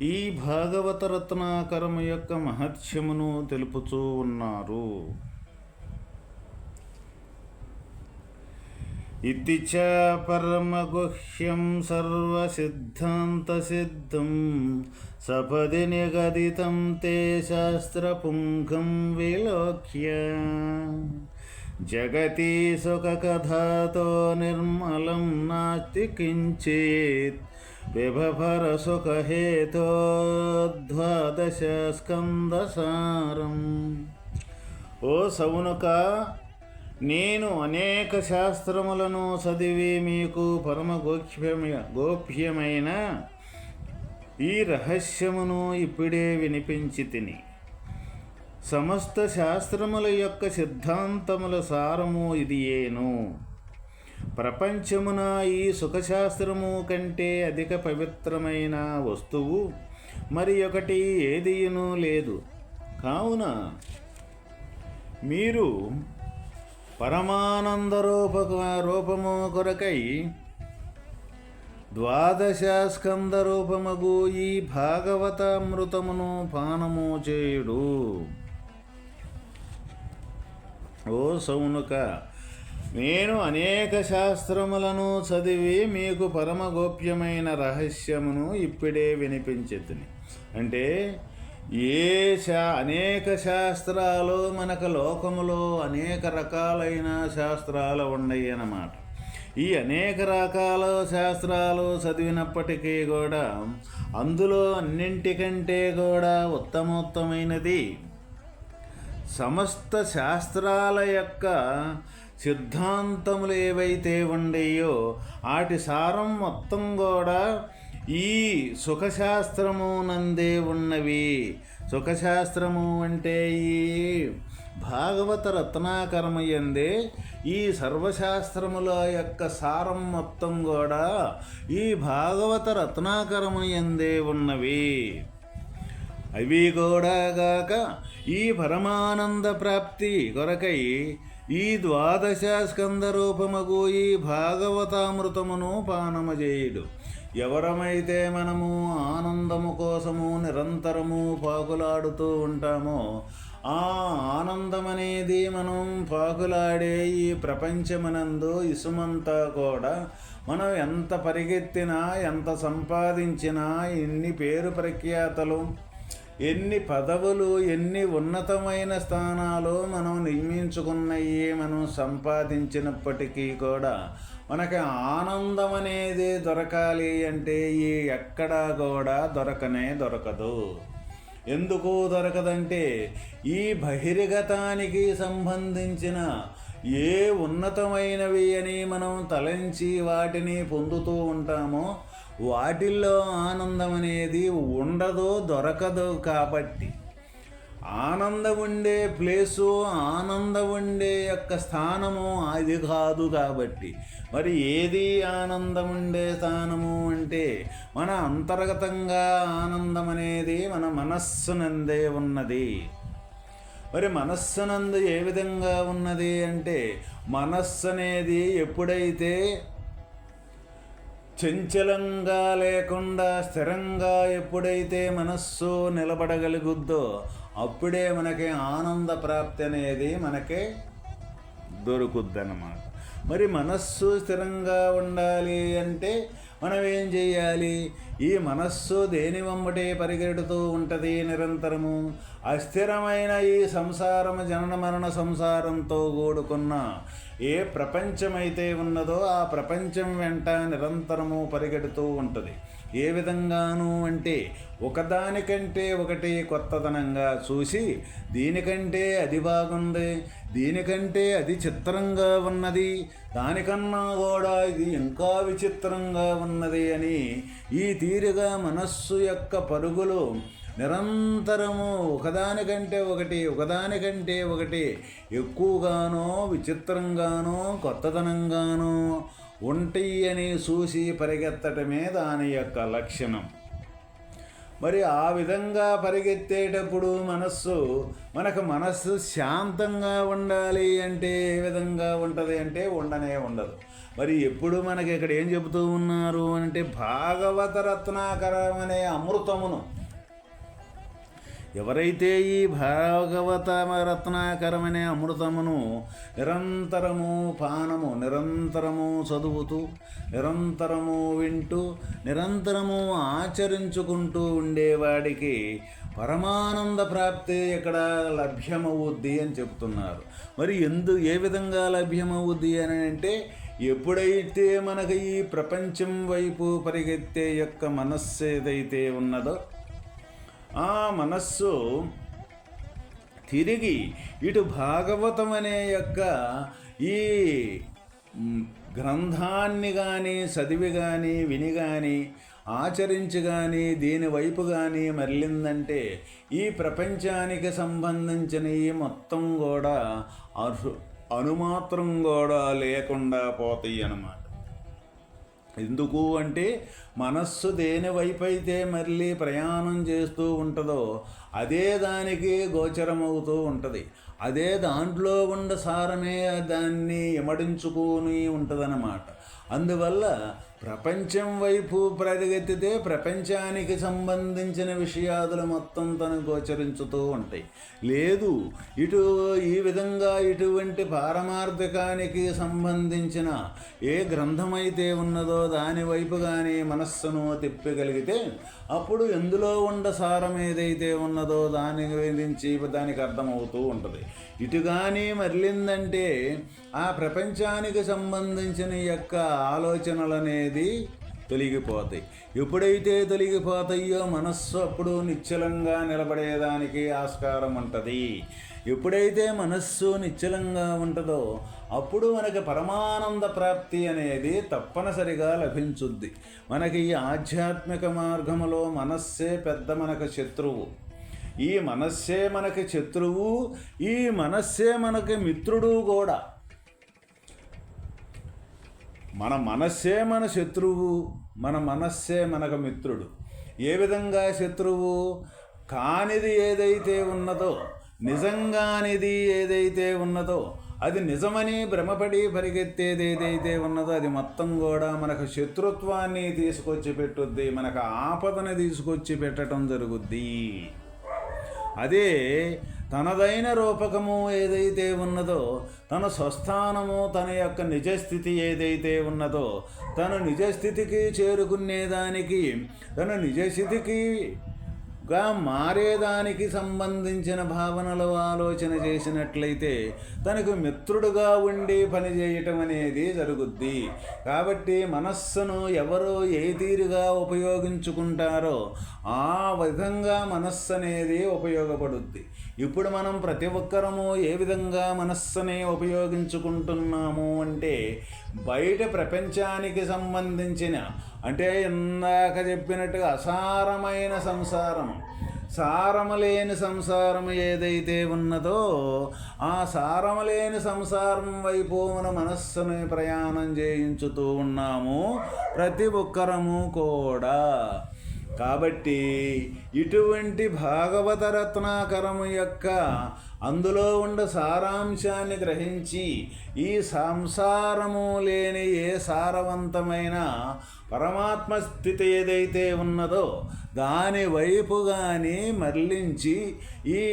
ఈ భాగవత రత్నాకరము యొక్క మహత్యమును తెలుపుతూ ఉన్నారు. ఇది చ పరమగుహ్యం సర్వసిద్ధాంతసిద్ధం సపది నిగదితం తే శాస్త్రపుంఖం విలోక్య. జగతి సుఖకథాతో నిర్మలం నాస్తి కించిత్. విభభర సుఖహేతోద్వాదశ స్కందసారం ఓ సౌనుక నేను అనేక శాస్త్రములను చదివి మీకు పరమ గోప్యమ గోప్యమైన ఈ రహస్యమును ఇప్పుడే వినిపించి తిని. సమస్త శాస్త్రముల యొక్క సిద్ధాంతముల సారము ఇది ఏను. ప్రపంచమున ఈ సుఖశాస్త్రము కంటే అధిక పవిత్రమైన వస్తువు మరి ఒకటి ఏదియును లేదు. కావున మీరు పరమానంద రూప రూపము కొరకై ద్వాదశాస్కంద రూపముగు రూపమగు ఈ భాగవతామృతమును పానము చేయుడు. ఓ సౌనుక నేను అనేక శాస్త్రములను చదివి మీకు పరమ గోప్యమైన రహస్యమును ఇప్పుడే వినిపించెత్తుని అంటే ఏ శా అనేక శాస్త్రాలు మనకు లోకములో అనేక రకాలైన శాస్త్రాలు ఉన్నాయి అన్నమాట. ఈ అనేక రకాల శాస్త్రాలు చదివినప్పటికీ కూడా అందులో అన్నింటికంటే కూడా ఉత్తమోత్తమైనది సమస్త శాస్త్రాల యొక్క సిద్ధాంతములు ఏవైతే ఉండేయో వాటి సారం మొత్తం కూడా ఈ సుఖశాస్త్రము నందే ఉన్నవి. సుఖశాస్త్రము అంటే ఈ భాగవత రత్నాకరమయందే ఈ సర్వశాస్త్రముల యొక్క సారం మొత్తం కూడా ఈ భాగవత రత్నాకరమయందే ఉన్నవి. అవి కూడా గాక ఈ పరమానంద ప్రాప్తి కొరకై ఈ ద్వాదశ స్కంద ఈ భాగవతామృతమును పానమజేయుడు. ఎవరమైతే మనము ఆనందము కోసము నిరంతరము పాకులాడుతూ ఉంటామో ఆ ఆనందమనేది మనం పాకులాడే ఈ ప్రపంచమనందు ఇసుమంతా కూడా మనం ఎంత పరిగెత్తినా ఎంత సంపాదించినా ఎన్ని పేరు ప్రఖ్యాతలు ఎన్ని పదవులు ఎన్ని ఉన్నతమైన స్థానాలు మనం నిర్మించుకున్నవి మనం సంపాదించినప్పటికీ కూడా మనకి ఆనందం అనేది దొరకాలి అంటే ఈ ఎక్కడా కూడా దొరకనే దొరకదు. ఎందుకు దొరకదంటే ఈ బహిర్గతానికి సంబంధించిన ఏ ఉన్నతమైనవి అని మనం తలంచి వాటిని పొందుతూ ఉంటామో వాటిల్లో ఆనందం అనేది ఉండదో దొరకదు కాబట్టి. ఆనందం ఉండే ప్లేసు ఆనందం ఉండే యొక్క స్థానము అది కాదు కాబట్టి. మరి ఏది ఆనందం ఉండే స్థానము అంటే మన అంతర్గతంగా ఆనందం అనేది మన మనస్సునందే ఉన్నది. మరి మనస్సునందు ఏ విధంగా ఉన్నది అంటే మనస్సు అనేది ఎప్పుడైతే చంచలంగా లేకుండా స్థిరంగా ఎప్పుడైతే మనస్సు నిలబడగలుగుద్దో అప్పుడే మనకి ఆనంద ప్రాప్తి అనేది మనకి దొరుకుద్దన్నమాట. మరి మనస్సు స్థిరంగా ఉండాలి అంటే మనం ఏం చేయాలి? ఈ మనస్సు దేని వెంబటే పరిగెడుతూ ఉంటుంది నిరంతరము? అస్థిరమైన ఈ సంసారము జనన మరణ సంసారంతో కూడుకున్న ఏ ప్రపంచమైతే ఉన్నదో ఆ ప్రపంచం వెంట నిరంతరము పరిగెడుతూ ఉంటుంది. ఏ విధంగాను అంటే ఒకదానికంటే ఒకటి కొత్తదనంగా చూసి దీనికంటే అది బాగుంది దీనికంటే అది చిత్రంగా ఉన్నది దానికన్నా కూడా ఇది ఇంకా విచిత్రంగా ఉన్నది అని ఈ తీరుగా మనస్సు యొక్క పరుగులు నిరంతరము ఒకదానికంటే ఒకటి ఒకదానికంటే ఒకటి ఎక్కువగానో విచిత్రంగానో కొత్తదనంగానో ఉంటాయి అని చూసి పరిగెత్తటమే దాని యొక్క లక్షణం. మరి ఆ విధంగా పరిగెత్తేటప్పుడు మనస్సు మనకు మనస్సు శాంతంగా ఉండాలి అంటే ఏ విధంగా ఉంటుంది అంటే ఉండనే ఉండదు. మరి ఎప్పుడు మనకి ఇక్కడ ఏం చెబుతూ ఉన్నారు అంటే భాగవత రత్నాకరం అనే అమృతమును ఎవరైతే ఈ భాగవత రత్నాకరమనే అమృతమును నిరంతరము పానము నిరంతరము చదువుతూ నిరంతరము వింటూ నిరంతరము ఆచరించుకుంటూ ఉండేవాడికి పరమానంద ప్రాప్తి ఇక్కడ లభ్యమవుద్ది అని చెప్తున్నారు. మరి ఎందు ఏ విధంగా లభ్యమవుద్ది అని అంటే ఎప్పుడైతే మనకు ఈ ప్రపంచం వైపు పరిగెత్తే యొక్క మనస్సు ఏదైతే ఉన్నదో ఆ మనస్సు తిరిగి ఇటు భాగవతం అనే యొక్క ఈ గ్రంథాన్ని కానీ చదివి కానీ విని కానీ ఆచరించి కానీ దీని వైపు కానీ మరలిందంటే ఈ ప్రపంచానికి సంబంధించిన ఈ మొత్తం కూడా అను అనుమాత్రం కూడా లేకుండా పోతాయి అన్నమాట. ఎందుకు అంటే మనస్సు దేని వైపు అయితే మళ్ళీ ప్రయాణం చేస్తూ ఉంటుందో అదే దానికి గోచరమవుతూ ఉంటుంది. అదే దాంట్లో ఉన్న సారమే దాన్ని ఇమడించుకొని ఉంటుందన్నమాట. అందువల్ల ప్రపంచం వైపు పరిగెత్తితే ప్రపంచానికి సంబంధించిన విషయాదులు మొత్తం తను గోచరించుతూ ఉంటాయి. లేదు ఇటు ఈ విధంగా ఇటువంటి పారమార్థకానికి సంబంధించిన ఏ గ్రంథమైతే ఉన్నదో దాని వైపు కానీ మనస్సును తిప్పగలిగితే అప్పుడు ఎందులో ఉండ సారం ఏదైతే ఉన్నదో దాని గురించి దానికి అర్థమవుతూ ఉంటుంది. ఇటు కానీ మరలిందంటే ఆ ప్రపంచానికి సంబంధించిన యొక్క ఆలోచనలనేది తొలగిపోతాయి. ఎప్పుడైతే తొలగిపోతాయో మనస్సు అప్పుడు నిశ్చలంగా నిలబడేదానికి ఆస్కారం ఉంటుంది. ఎప్పుడైతే మనస్సు నిశ్చలంగా ఉంటుందో అప్పుడు మనకి పరమానంద ప్రాప్తి అనేది తప్పనిసరిగా లభించుద్ది. మనకి ఈ ఆధ్యాత్మిక మార్గములో మనస్సే పెద్ద మనకు శత్రువు. ఈ మనస్సే మనకి శత్రువు ఈ మనస్సే మనకి మిత్రుడు కూడా. మన మనస్సే మన శత్రువు మన మనస్సే మనకు మిత్రుడు. ఏ విధంగా శత్రువు? కానిది ఏదైతే ఉన్నదో నిజంగానిది ఏదైతే ఉన్నదో అది నిజమని భ్రమపడి పరిగెత్తేది ఏదైతే ఉన్నదో అది మొత్తం కూడా మనకు శత్రుత్వాన్ని తీసుకొచ్చి పెట్టుద్ది మనకు ఆపదను తీసుకొచ్చి పెట్టడం జరుగుద్ది. అదే తనదైన రూపకము ఏదైతే ఉన్నదో తన స్వస్థానము తన యొక్క నిజస్థితి ఏదైతే ఉన్నదో తన నిజస్థితికి చేరుకునేదానికి తన నిజస్థితికి గా మారేదానికి సంబంధించిన భావనలు ఆలోచన చేసినట్లయితే తనకు మిత్రుడుగా ఉండి పనిచేయటం అనేది జరుగుద్ది. కాబట్టి మనస్సును ఎవరు ఏ తీరుగా ఉపయోగించుకుంటారో ఆ విధంగా మనస్సు అనేది ఉపయోగపడుద్ది. ఇప్పుడు మనం ప్రతి ఒక్కరము ఏ విధంగా మనస్సుని ఉపయోగించుకుంటున్నాము అంటే బయట ప్రపంచానికి సంబంధించిన అంటే ఇందాక చెప్పినట్టుగా అసారమైన సంసారం. సారమలేని సంసారం ఏదైతే ఉన్నదో ఆ సారమలేని సంసారం వైపు మన మనస్సుని ప్రయాణం చేయించుతూ ఉన్నాము ప్రతి ఒక్కరము కూడా. కాబట్టి ఇటువంటి భాగవత రత్నాకరము యొక్క అందులో ఉండ సారాంశాన్ని గ్రహించి ఈ సంసారము లేని ఏ సారవంతమైన పరమాత్మ స్థితి ఏదైతే ఉన్నదో దాని వైపు కానీ మరలించి ఈ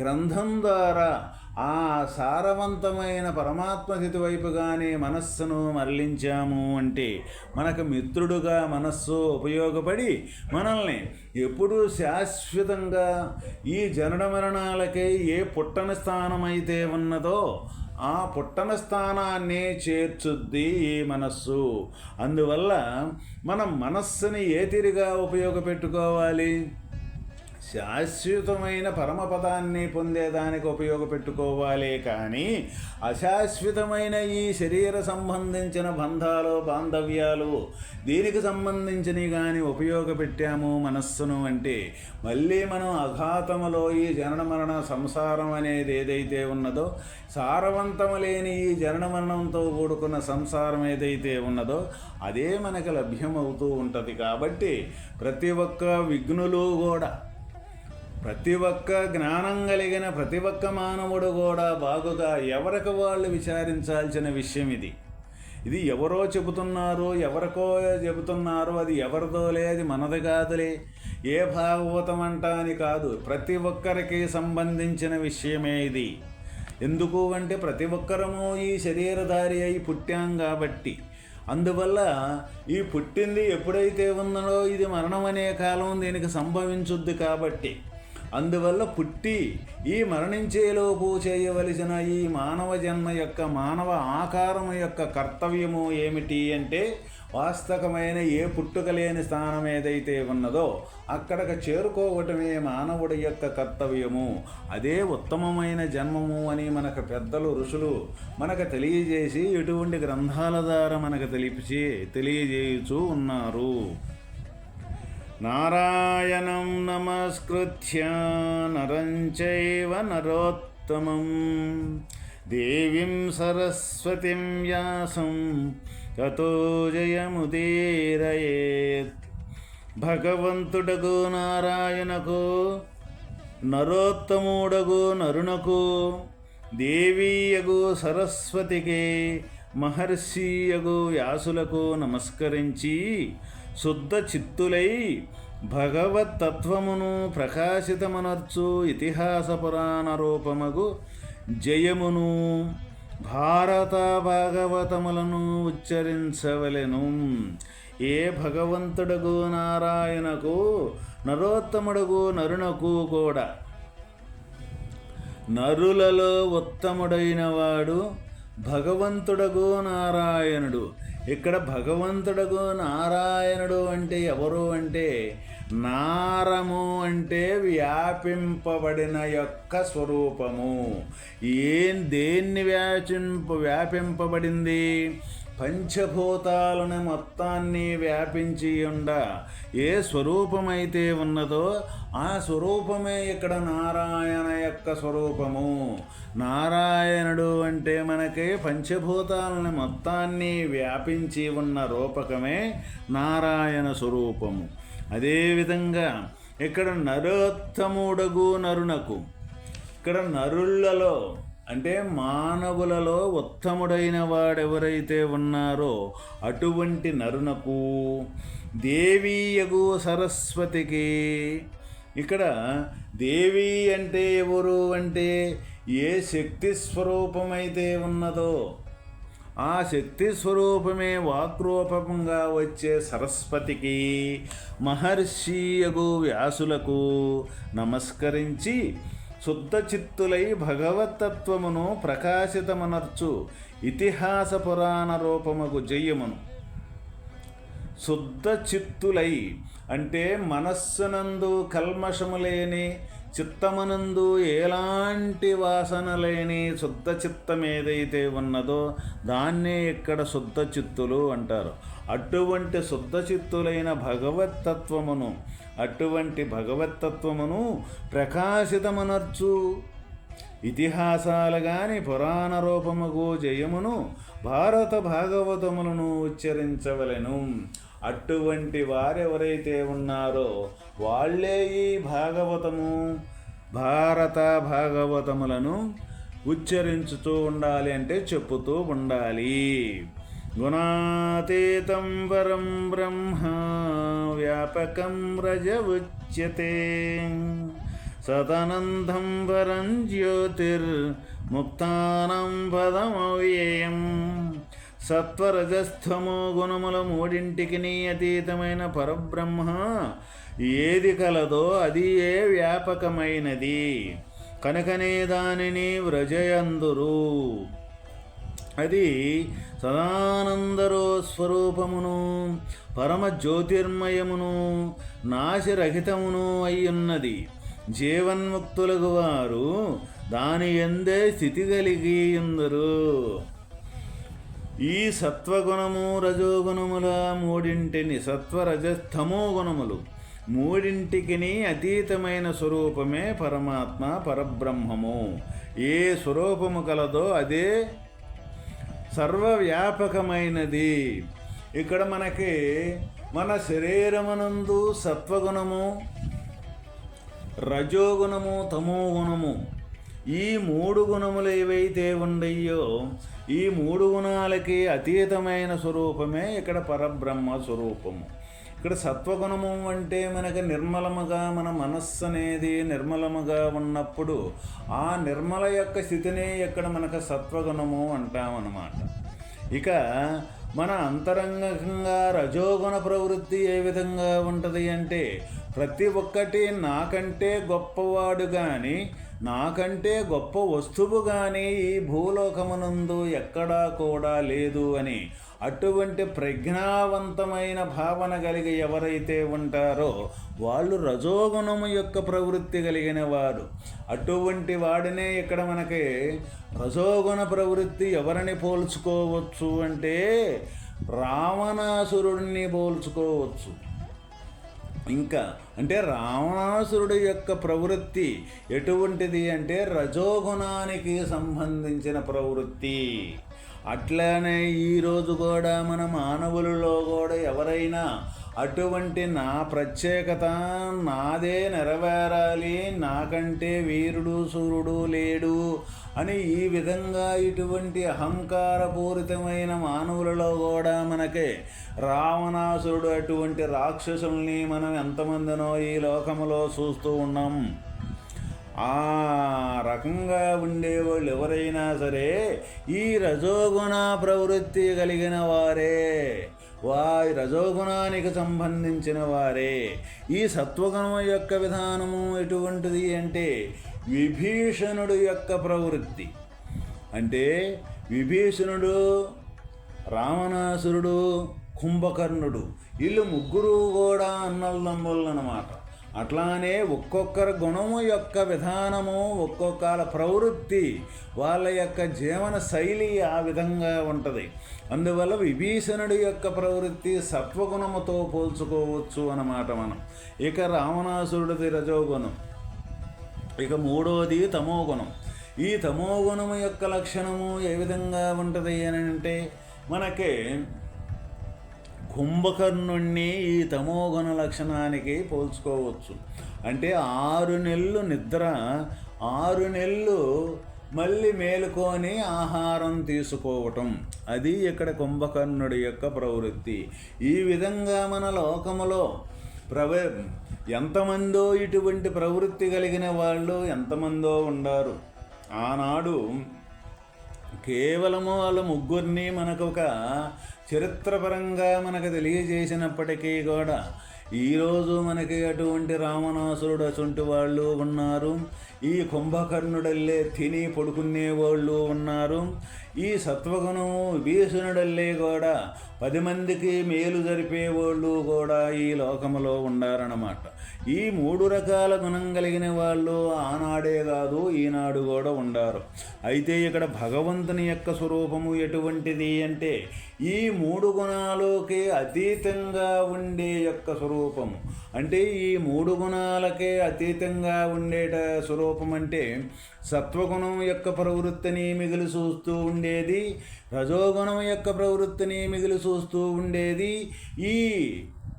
గ్రంథం ద్వారా ఆ సారవంతమైన పరమాత్మ స్థితి వైపు కానీ మనస్సును మరలించాము అంటే మనకు మిత్రుడుగా మనస్సు ఉపయోగపడి మనల్ని ఎప్పుడూ శాశ్వతంగా ఈ జనన మరణాలకై ఏ పుట్టని స్థానమైతే ఉన్నదో ఆ పుట్టన స్థానాన్ని చేర్చుద్ది ఈ మనస్సు. అందువల్ల మనం మనస్సుని ఏ తీరుగా ఉపయోగపెట్టుకోవాలి? శాశ్వతమైన పరమపదాన్ని పొందేదానికి ఉపయోగపెట్టుకోవాలి కానీ అశాశ్వతమైన ఈ శరీర సంబంధించిన బంధాలు బాంధవ్యాలు దీనికి సంబంధించినవి కానీ ఉపయోగపెట్టాము మనస్సును అంటే మళ్ళీ మనం అఘాతములో ఈ జనన మరణ సంసారం అనేది ఏదైతే ఉన్నదో సారవంతము లేని ఈ జనన మరణంతో కూడుకున్న సంసారం ఏదైతే ఉన్నదో అదే మనకు లభ్యమవుతూ ఉంటుంది కాబట్టి ప్రతి ఒక్క విఘ్నులు కూడా ప్రతి ఒక్క జ్ఞానం కలిగిన ప్రతి ఒక్క మానవుడు కూడా బాగుగా ఎవరికి వాళ్ళు విచారించాల్సిన విషయం ఇది. ఇది ఎవరో చెబుతున్నారు ఎవరికో చెబుతున్నారు అది ఎవరిదోలే అది మనది కాదులే. ఏ భాగవతం అంటా అని కాదు ప్రతి ఒక్కరికి సంబంధించిన విషయమే ఇది. ఎందుకు అంటే ప్రతి ఒక్కరము ఈ శరీరధారి అయి పుట్టాం కాబట్టి. అందువల్ల ఈ పుట్టింది ఎప్పుడైతే ఉన్నదో ఇది మరణం అనే కాలం దీనికి సంభవించుద్ది కాబట్టి. అందువల్ల పుట్టి ఈ మరణించేలోపు చేయవలసిన ఈ మానవ జన్మ యొక్క మానవ ఆకారం యొక్క కర్తవ్యము ఏమిటి అంటే వాస్తవమైన ఏ పుట్టుక లేని స్థానం ఏదైతే ఉన్నదో అక్కడికి చేరుకోవటమే మానవుడి యొక్క కర్తవ్యము. అదే ఉత్తమమైన జన్మము అని మనకు పెద్దలు ఋషులు మనకు తెలియజేసి ఇటువంటి గ్రంథాల ద్వారా మనకు తెలిపి తెలియజేయుచూ ఉన్నారు. నారాయణం నమస్కృత్య నరం చైవ నరోత్తమం. దేవీం సరస్వతిం వ్యాసం తతో జయముదీరయేత్. భగవంతుడగు నారాయణకు నరోత్తముడగు నరునకు దేవీయగు సరస్వతికి మహర్షియగు వ్యాసులకు నమస్కరించి శుద్ధ చిత్తులై భగవతత్వమును ప్రకాశితమనర్చు ఇతిహాస పురాణ రూపమగు జయమును భారత భాగవతములను ఉచ్చరించవలెను. ఏ భగవంతుడగు నారాయణకు నరోత్తముడగు నరునకు కూడా నరులలో ఉత్తముడైన వాడు భగవంతుడగో నారాయణుడు. ఇక్కడ భగవంతుడగో నారాయణుడు అంటే ఎవరు అంటే నారము అంటే వ్యాపింపబడిన యొక్క స్వరూపము. ఏం దేన్ని వ్యాపింప వ్యాపింపబడింది? పంచభూతాలను మొత్తాన్ని వ్యాపించి ఉండ ఏ స్వరూపమైతే ఉన్నదో ఆ స్వరూపమే ఇక్కడ నారాయణ యొక్క స్వరూపము. నారాయణుడు అంటే మనకి పంచభూతాలను మొత్తాన్ని వ్యాపించి ఉన్న రూపకమే నారాయణ స్వరూపము. అదేవిధంగా ఇక్కడ నరోత్తముడగు నరునకు ఇక్కడ నరులలో అంటే మానవులలో ఉత్తముడైన వాడెవరైతే ఉన్నారో అటువంటి నరునకు దేవీయగు సరస్వతికి. ఇక్కడ దేవి అంటే ఎవరు అంటే ఏ శక్తి స్వరూపమైతే ఉన్నదో ఆ శక్తి స్వరూపమే వాక్రూపంగా వచ్చే సరస్వతికి మహర్షియగు వ్యాసులకు నమస్కరించి శుద్ధ చిత్తులై భగవతత్వమును ప్రకాశితమనర్చు ఇతిహాస పురాణ రూపముకు జయమును శుద్ధ చిత్తులై అంటే మనస్సునందు కల్మషము లేని చిత్తమనందు ఎలాంటి వాసన లేని శుద్ధ చిత్తం ఏదైతే ఉన్నదో దాన్నే ఇక్కడ శుద్ధ చిత్తులు అంటారు. అటువంటి శుద్ధ చిత్తులైన భగవత్తత్వమును అటువంటి భగవత్తత్వమును ప్రకాశితమనర్చు. ఇతిహాసాలు గాని పురాణ రూపముగు జయమును భారత భాగవతములను ఉచ్చరించవలెను. అటువంటి వారెవరైతే ఉన్నారో వాళ్ళే ఈ భాగవతము భారత భాగవతములను ఉచ్చరించుతూ ఉండాలి అంటే చెప్పుతూ ఉండాలి. గుణాతీతం వరం బ్రహ్మ వ్యాపకం రజ ఉచ్యతే సదనందం వరం జ్యోతిర్ముక్తానం పదమవ్యయం సత్వరజస్థమో గుణముల మూడింటికి అతీతమైన పరబ్రహ్మ. ఏది కలదో అది ఏ వ్యాపకమైనది? కనుకనే దానిని వ్రజయందురు. అది సదానందరో స్వరూపమును పరమ జ్యోతిర్మయమును నాశరహితమును అయ్యున్నది. జీవన్ముక్తులకు వారు దాని ఎందే స్థితి కలిగి ఉందరు ఈ సత్వగుణము రజోగుణముల మూడింటిని సత్వరజస్తమో గుణములు. మూడింటికిని అతీతమైన స్వరూపమే పరమాత్మ పరబ్రహ్మము. ఏ స్వరూపము కలదో అదే సర్వవ్యాపకమైనది. ఇక్కడ మనకి మన శరీరమునందు సత్వగుణము రజోగుణము తమోగుణము ఈ మూడు గుణములు ఏవైతే ఉండయో ఈ మూడు గుణాలకి అతీతమైన స్వరూపమే ఇక్కడ పరబ్రహ్మ స్వరూపము. ఇక్కడ సత్వగుణము అంటే మనకి నిర్మలముగా మన మనస్సు అనేది నిర్మలముగా ఉన్నప్పుడు ఆ నిర్మల యొక్క స్థితిని ఇక్కడ మనకు సత్వగుణము అంటామన్నమాట. ఇక మన అంతరంగంగా రజోగుణ ప్రవృత్తి ఏ విధంగా ఉంటుంది అంటే ప్రతి ఒక్కటి నాకంటే గొప్పవాడు కానీ నాకంటే గొప్ప వస్తువు కానీ ఈ భూలోకమునందు ఎక్కడా కూడా లేదు అని అటువంటి ప్రజ్ఞావంతమైన భావన కలిగి ఎవరైతే ఉంటారో వాళ్ళు రజోగుణము యొక్క ప్రవృత్తి కలిగిన వారు. అటువంటి వాడినే ఇక్కడ మనకి రజోగుణ ప్రవృత్తి ఎవరిని పోల్చుకోవచ్చు అంటే రావణాసురుడిని పోల్చుకోవచ్చు. ఇంకా అంటే రావణాసురుడి యొక్క ప్రవృత్తి ఎటువంటిది అంటే రజోగుణానికి సంబంధించిన ప్రవృత్తి. అట్లానే ఈరోజు కూడా మన మానవులలో కూడా ఎవరైనా అటువంటి నా ప్రత్యేకత నాదే నెరవేరాలి నాకంటే వీరుడు సూర్యుడు లేడు అని ఈ విధంగా ఇటువంటి అహంకారపూరితమైన మానవులలో కూడా మనకే రావణాసురుడు అటువంటి రాక్షసుల్ని మనం ఎంతమందినో ఈ లోకములో చూస్తూ ఉన్నాం. ఆ రకంగా ఉండేవాళ్ళు ఎవరైనా సరే ఈ రజోగుణ ప్రవృత్తి కలిగిన వారే. వారి రజోగుణానికి సంబంధించిన వారే. ఈ సత్వగుణం యొక్క విధానము ఎటువంటిది అంటే విభీషణుడు యొక్క ప్రవృత్తి. అంటే విభీషణుడు రావణాసురుడు కుంభకర్ణుడు. వీళ్ళు ముగ్గురు కూడా అన్నలదమ్ములు అన్నమాట అట్లానే ఒక్కొక్కరి గుణము యొక్క విధానము ఒక్కొక్కల ప్రవృత్తి వాళ్ళ యొక్క జీవన శైలి ఆ విధంగా ఉంటుంది. అందువల్ల విభీషణుడి యొక్క ప్రవృత్తి సత్వగుణముతో పోల్చుకోవచ్చు అన్నమాట మనం. ఇక రావణాసురుడిది రజోగుణం. ఇక మూడోది తమోగుణం. ఈ తమోగుణము యొక్క లక్షణము ఏ విధంగా ఉంటుంది అని అంటే మనకి కుంభకర్ణుణ్ణి ఈ తమోగుణ లక్షణానికి పోల్చుకోవచ్చు. అంటే ఆరు నెలలు నిద్ర ఆరు నెలలు మళ్ళీ మేలుకొని ఆహారం తీసుకోవటం. అది ఇక్కడ కుంభకర్ణుడి యొక్క ప్రవృత్తి. ఈ విధంగా మన లోకములో ప్రవ ఎంతమందో ఇటువంటి ప్రవృత్తి కలిగిన వాళ్ళు ఎంతమందో ఉండారు. ఆనాడు కేవలము వాళ్ళ ముగ్గురిని మనకు ఒక చరిత్రపరంగా మనకు తెలియజేసినప్పటికీ కూడా ఈరోజు మనకి అటువంటి రావణాసురుడు అటువంటి వాళ్ళు ఉన్నారు. ఈ కుంభకర్ణుడల్లే తిని పడుకునే వాళ్ళు ఉన్నారు. ఈ సత్వగుణము విభీషణుడల్లే కూడా. పది మందికి మేలు జరిపేవాళ్ళు కూడా ఈ లోకములో ఉండారన్నమాట. ఈ మూడు రకాల గుణం కలిగిన వాళ్ళు ఆనాడే కాదు ఈనాడు కూడా ఉండారు. అయితే ఇక్కడ భగవంతుని యొక్క స్వరూపము ఎటువంటిది అంటే ఈ మూడు గుణాలకి అతీతంగా ఉండే యొక్క స్వరూపము. అంటే ఈ మూడు గుణాలకే అతీతంగా ఉండేట స్వరూపం అంటే సత్వగుణం యొక్క ప్రవృత్తిని మిగిలి చూస్తూ ఉండేది. రజోగుణం యొక్క ప్రవృత్తిని మిగిలి చూస్తూ ఉండేది. ఈ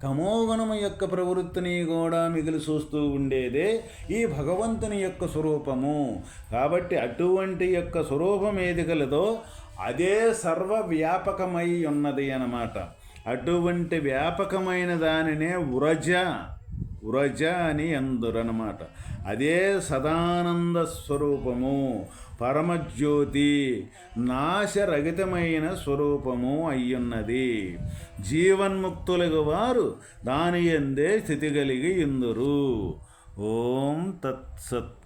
తమోగుణం యొక్క ప్రవృత్తిని కూడా మిగిలి చూస్తూ ఉండేదే. ఈ భగవంతుని యొక్క స్వరూపము. కాబట్టి అటువంటి యొక్క స్వరూపం ఏది కలదో అదే సర్వవ్యాపకమై ఉన్నది అన్నమాట. అటువంటి వ్యాపకమైన దానినే ఉరజ ఉరజ అని అందురనమాట అదే సదానంద స్వరూపము పరమజ్యోతి నాశరహితమైన స్వరూపము అయ్యున్నది. జీవన్ముక్తులకు వారు దాని ఎందే స్థితి కలిగి ఇందురు. ఓం తత్సత్.